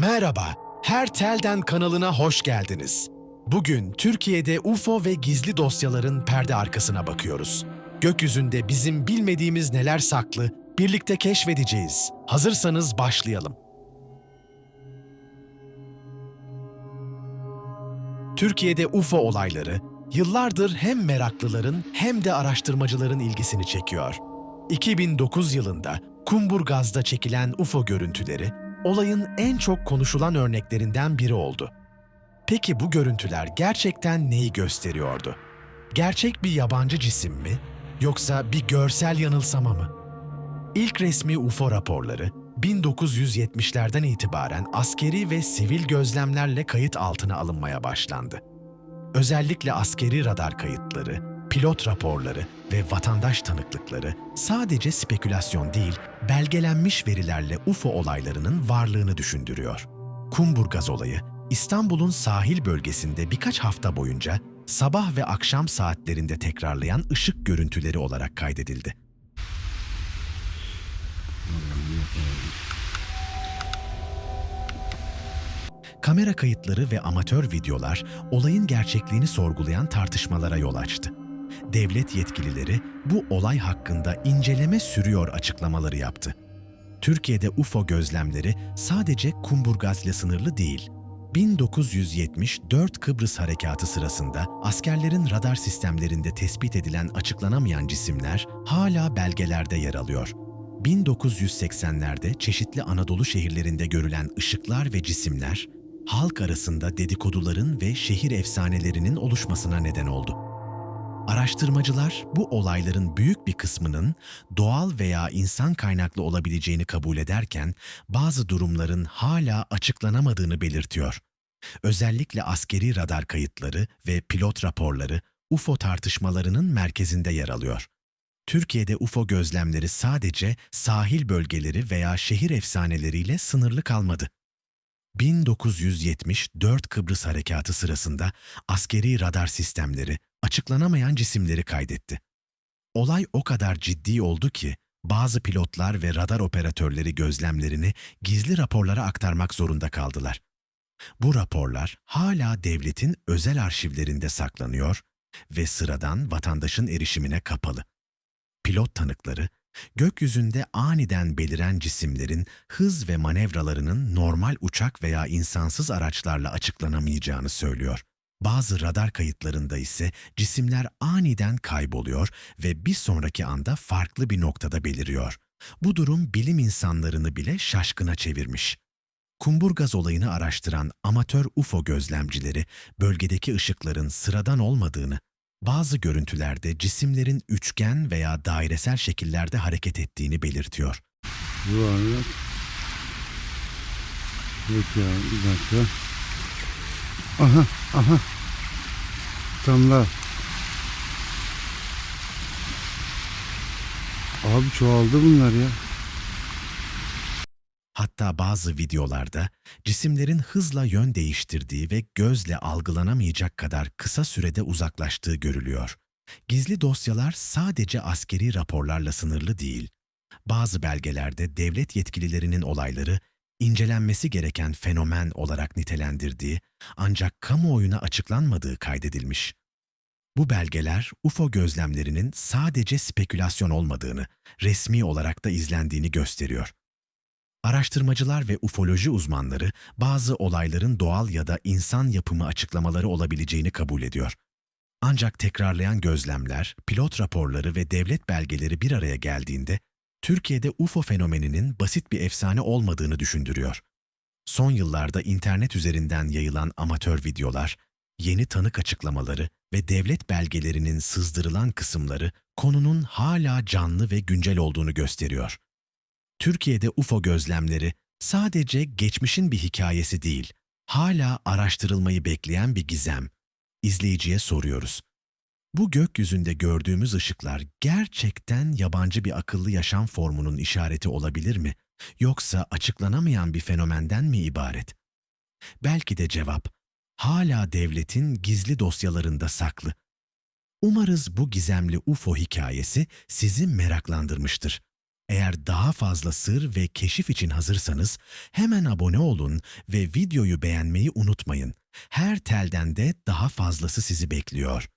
Merhaba, Her Telden kanalına hoş geldiniz. Bugün Türkiye'de UFO ve gizli dosyaların perde arkasına bakıyoruz. Gökyüzünde bizim bilmediğimiz neler saklı, birlikte keşfedeceğiz. Hazırsanız başlayalım. Türkiye'de UFO olayları yıllardır hem meraklıların hem de araştırmacıların ilgisini çekiyor. 2009 yılında Kumburgaz'da çekilen UFO görüntüleri olayın en çok konuşulan örneklerinden biri oldu. Peki bu görüntüler gerçekten neyi gösteriyordu? Gerçek bir yabancı cisim mi yoksa bir görsel yanılsama mı? İlk resmi UFO raporları 1970'lerden itibaren askeri ve sivil gözlemlerle kayıt altına alınmaya başlandı. Özellikle askeri radar kayıtları, pilot raporları ve vatandaş tanıklıkları sadece spekülasyon değil, belgelenmiş verilerle UFO olaylarının varlığını düşündürüyor. Kumburgaz olayı, İstanbul'un sahil bölgesinde birkaç hafta boyunca sabah ve akşam saatlerinde tekrarlayan ışık görüntüleri olarak kaydedildi. Kamera kayıtları ve amatör videolar olayın gerçekliğini sorgulayan tartışmalara yol açtı. Devlet yetkilileri bu olay hakkında inceleme sürüyor açıklamaları yaptı. Türkiye'de UFO gözlemleri sadece Kumburgaz'la sınırlı değil. 1974 Kıbrıs Harekatı sırasında askerlerin radar sistemlerinde tespit edilen açıklanamayan cisimler hala belgelerde yer alıyor. 1980'lerde çeşitli Anadolu şehirlerinde görülen ışıklar ve cisimler halk arasında dedikoduların ve şehir efsanelerinin oluşmasına neden oldu. Araştırmacılar bu olayların büyük bir kısmının doğal veya insan kaynaklı olabileceğini kabul ederken bazı durumların hala açıklanamadığını belirtiyor. Özellikle askeri radar kayıtları ve pilot raporları UFO tartışmalarının merkezinde yer alıyor. Türkiye'de UFO gözlemleri sadece sahil bölgeleri veya şehir efsaneleriyle sınırlı kalmadı. 1974 Kıbrıs Harekatı sırasında askeri radar sistemleri açıklanamayan cisimleri kaydetti. Olay o kadar ciddi oldu ki bazı pilotlar ve radar operatörleri gözlemlerini gizli raporlara aktarmak zorunda kaldılar. Bu raporlar hala devletin özel arşivlerinde saklanıyor ve sıradan vatandaşın erişimine kapalı. Pilot tanıkları gökyüzünde aniden beliren cisimlerin hız ve manevralarının normal uçak veya insansız araçlarla açıklanamayacağını söylüyor. Bazı radar kayıtlarında ise cisimler aniden kayboluyor ve bir sonraki anda farklı bir noktada beliriyor. Bu durum bilim insanlarını bile şaşkına çevirmiş. Kumburgaz olayını araştıran amatör UFO gözlemcileri bölgedeki ışıkların sıradan olmadığını bazı görüntülerde cisimlerin üçgen veya dairesel şekillerde hareket ettiğini belirtiyor. Yuvarlak. Yok ya bir dakika. Aha aha. Tam daha. Abi çoğaldı bunlar ya. Hatta bazı videolarda cisimlerin hızla yön değiştirdiği ve gözle algılanamayacak kadar kısa sürede uzaklaştığı görülüyor. Gizli dosyalar sadece askeri raporlarla sınırlı değil. Bazı belgelerde devlet yetkililerinin olayları incelenmesi gereken fenomen olarak nitelendirdiği ancak kamuoyuna açıklanmadığı kaydedilmiş. Bu belgeler UFO gözlemlerinin sadece spekülasyon olmadığını, resmi olarak da izlendiğini gösteriyor. Araştırmacılar ve ufoloji uzmanları bazı olayların doğal ya da insan yapımı açıklamaları olabileceğini kabul ediyor. Ancak tekrarlayan gözlemler, pilot raporları ve devlet belgeleri bir araya geldiğinde Türkiye'de UFO fenomeninin basit bir efsane olmadığını düşündürüyor. Son yıllarda internet üzerinden yayılan amatör videolar, yeni tanık açıklamaları ve devlet belgelerinin sızdırılan kısımları konunun hala canlı ve güncel olduğunu gösteriyor. Türkiye'de UFO gözlemleri sadece geçmişin bir hikayesi değil, hala araştırılmayı bekleyen bir gizem. İzleyiciye soruyoruz. Bu gökyüzünde gördüğümüz ışıklar gerçekten yabancı bir akıllı yaşam formunun işareti olabilir mi? Yoksa açıklanamayan bir fenomenden mi ibaret? Belki de cevap hala devletin gizli dosyalarında saklı. Umarız bu gizemli UFO hikayesi sizi meraklandırmıştır. Eğer daha fazla sır ve keşif için hazırsanız hemen abone olun ve videoyu beğenmeyi unutmayın. Her telden de daha fazlası sizi bekliyor.